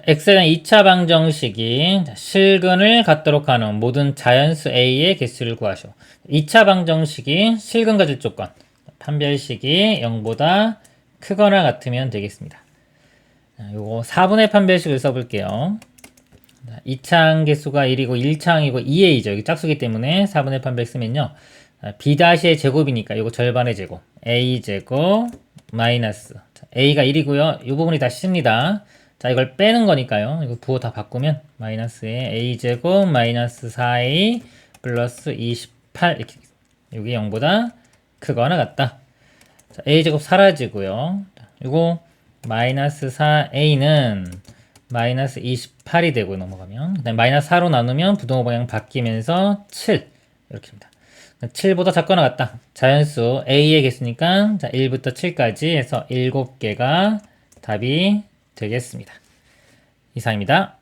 대한 2차 방정식이 자, 실근을 갖도록 하는 모든 자연수 a의 개수를 구하시오. 2차 방정식이 실근 가질 조건, 판별식이 0보다 크거나 같으면 되겠습니다. 자, 요거 4분의 판별식을 써볼게요. 자, 2창 개수가 1이고 1창이고 2a죠. 여기 짝수기 때문에 4분의 판별 쓰면요. 아, b-의 제곱이니까 이거 절반의 제곱. a 제곱 마이너스. 자, a가 1이고요. 이 부분이 다 c입니다. 자, 이걸 빼는 거니까요. 이거 부호 다 바꾸면 마이너스에 a 제곱 마이너스 4a 플러스 28 이렇게. 여기 0보다 크거나 같다. 자, a 제곱 사라지고요. 자, 이거 마이너스 4a는 마이너스 28이 되고 넘어가면 그다음에 마이너스 4로 나누면 부동호 방향 바뀌면서 7 이렇게입니다. 7보다 작거나 같다. 자연수 a의 개수니까 자, 1부터 7까지 해서 7개가 답이 되겠습니다. 이상입니다.